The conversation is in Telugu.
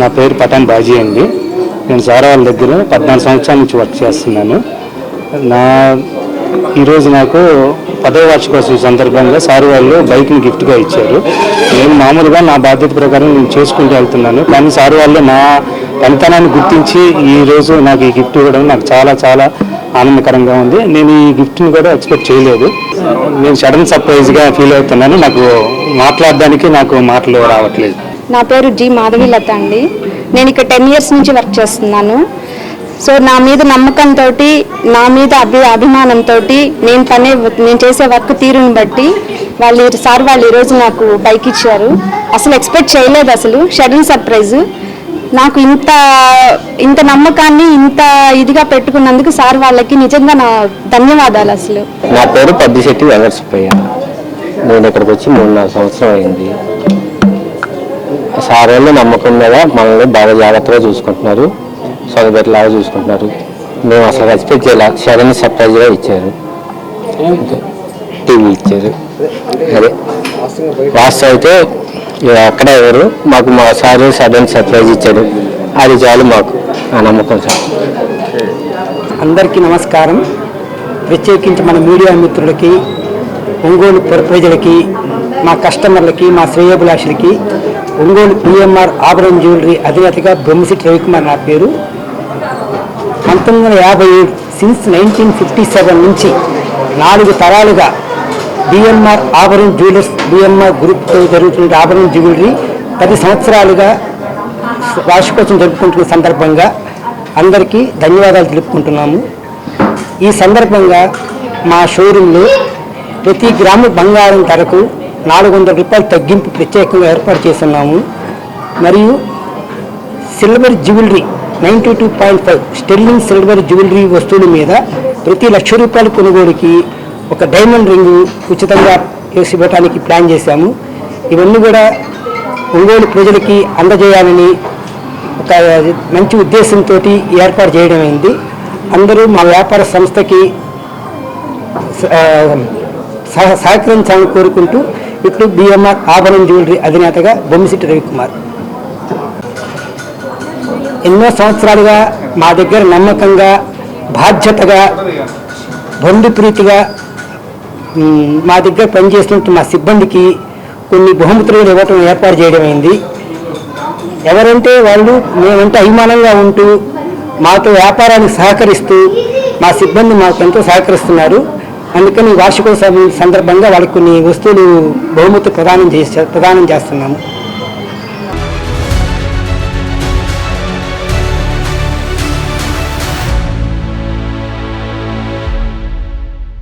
నా పేరు పఠాన్ బాజీ అండి. నేను సారా వాళ్ళ దగ్గర పద్నాలుగు సంవత్సరాల నుంచి వర్క్ చేస్తున్నాను. నా ఈరోజు నాకు పదవ వార్షికోత్సవం సందర్భంగా సార్ వాళ్ళు బైక్ని గిఫ్ట్గా ఇచ్చారు. నేను మామూలుగా నా బాధ్యత ప్రకారం నేను చేసుకుంటూ వెళ్తున్నాను. కానీ సార్ వాళ్ళు నా పనితనాన్ని గుర్తించి ఈరోజు నాకు ఈ గిఫ్ట్ ఇవ్వడం నాకు చాలా చాలా ఆనందకరంగా ఉంది. నేను ఈ గిఫ్ట్ని కూడా ఎక్స్పెక్ట్ చేయలేదు. నేను సడన్ సర్ప్రైజ్గా ఫీల్ అవుతున్నాను. నాకు మాట్లాడడానికి నాకు మాటలు రావట్లేదు. నా పేరు జి మాధవీలత అండి. నేను ఇక్కడ టెన్ ఇయర్స్ నుంచి వర్క్ చేస్తున్నాను. సో నా మీద నమ్మకంతో నా మీద అభి అభిమానంతో నేను పనే నేను చేసే వర్క్ తీరుని బట్టి వాళ్ళు సార్ వాళ్ళు ఈరోజు నాకు బైక్ ఇచ్చారు. అసలు ఎక్స్పెక్ట్ చేయలేదు అసలు. షడన్ సర్ప్రైజ్ నాకు ఇంత ఇంత నమ్మకాన్ని ఇంత ఇదిగా పెట్టుకున్నందుకు సార్ వాళ్ళకి నిజంగా నా ధన్యవాదాలు అసలు. నా పేరు పద్దిశెట్టి వెంకటసుబ్బయ్య. నేను ఇక్కడికి వచ్చి మూడున్నర సంవత్సరం అయింది. సార్ వాళ్ళు నమ్మకం మీద మనల్ని బాగా జాగ్రత్తగా చూసుకుంటున్నారు. సొంతలాగా చూసుకుంటున్నారు. మేము అసలు ఎక్స్పెక్ట్ చేయాలి? సడన్ సర్ప్రైజ్గా ఇచ్చారు. టీవీ ఇచ్చారు. అదే. వాస్తవం అయితే ఇక ఎక్కడ ఎవరు? మాకు మా సార్ సడన్ సర్ప్రైజ్ ఇచ్చారు. అది చాలు మాకు. ఆ నమ్మకం సార్ అందరికీ నమస్కారం. ప్రత్యేకించి మన మీడియా మిత్రులకి ఒంగోలు ప్రజలకి మా కస్టమర్లకి మా శ్రేయోభిలాషులకి ఒంగోలు పిఎంఆర్ ఆభరణ జ్యువెలరీ అధినేతగా బొమ్మిసిటి రవికుమార్ నా పేరు. పంతొమ్మిది వందల యాభై ఏడు సిన్స్ నైన్టీన్ ఫిఫ్టీ సెవెన్ నుంచి నాలుగు తరాలుగా బిఎంఆర్ ఆభరణ జ్యువెలర్స్ బిఎంఆర్ గ్రూప్తో జరుగుతున్న ఆభరణ జ్యువెలరీ పది సంవత్సరాలుగా వార్షికోత్సవం జరుపుకుంటున్న సందర్భంగా అందరికీ ధన్యవాదాలు తెలుపుకుంటున్నాము. ఈ సందర్భంగా మా షోరూంలో ప్రతి గ్రాము బంగారం ధరకు నాలుగు వందల రూపాయలు తగ్గింపు ప్రత్యేకంగా ఏర్పాటు చేస్తున్నాము. మరియు silver jewellery ninety two point five sterling silver jewellery వస్తువుల మీద ప్రతి లక్ష రూపాయల కొనుగోలుకి ఒక డైమండ్ రింగు ఉచితంగా వేసి ఇవ్వడానికి ప్లాన్ చేశాము. ఇవన్నీ కూడా ఒంగోలు ప్రజలకి అందజేయాలని ఒక మంచి ఉద్దేశంతో ఏర్పాటు చేయడమైంది. అందరూ మా వ్యాపార సంస్థకి సహకరించాలని కోరుకుంటూ ఇప్పుడు బిఎంఆర్ ఆభరణ జ్యువెలరీ అధినేతగా బొమ్మిశెట్టి రవికుమార్. ఎన్నో సంవత్సరాలుగా మా దగ్గర నమ్మకంగా బాధ్యతగా బంధుప్రీతిగా మా దగ్గర పనిచేస్తున్న మా సిబ్బందికి కొన్ని బహుమతులు ఇవ్వటం ఏర్పాటు చేయడమైంది ఎవరంటే వాళ్ళు మేమంటే అభిమానంగా ఉంటూ మాతో వ్యాపారానికి సహకరిస్తూ మా సిబ్బంది మాకు ఎంతో సహకరిస్తున్నారు. అందుకని వార్షికోత్సవం సందర్భంగా వాళ్ళకి కొన్ని వస్తువులు బహుమతి ప్రదానం చేసే ప్రదానం చేస్తున్నాము.